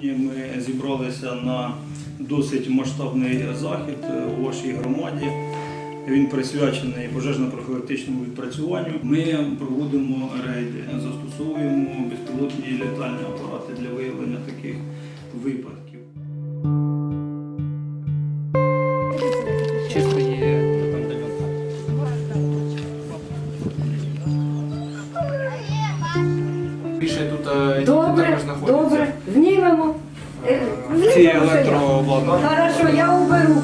Сьогодні ми зібралися на досить масштабний захід е, у вашій громаді. Він присвячений пожежно-профілактичному відпрацюванню. Ми проводимо рейди, застосовуємо безпілотні літальні апарати для виявлення таких Більше тут е, Добре, також знаходиться. добре, знімемо. Е, Ці що я. електрообладнання. Хорошо, я уберу.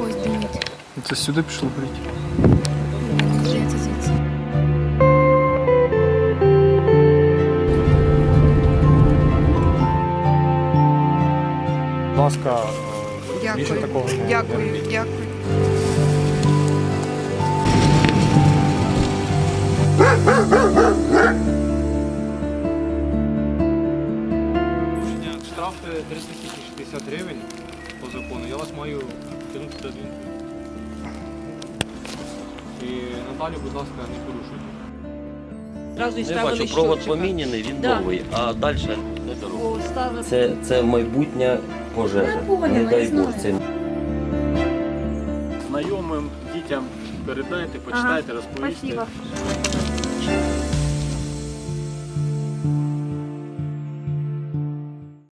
Ось. Це сюди пішло горіть. Здається, звідси. Будь ласка, Дякую. такого не Дякую, дякую. Штрафи 360 гривень по закону. Я вас маю кинути до адмінки. І надалі, будь ласка, не порушуйте. Я бачу, провод щотчика. поміняний, він Да. новий, а далі не дорога. Це, це майбутня пожежа. Не дай Боже. Це знайомим дітям передайте, почитайте, розповісти. Спасибо.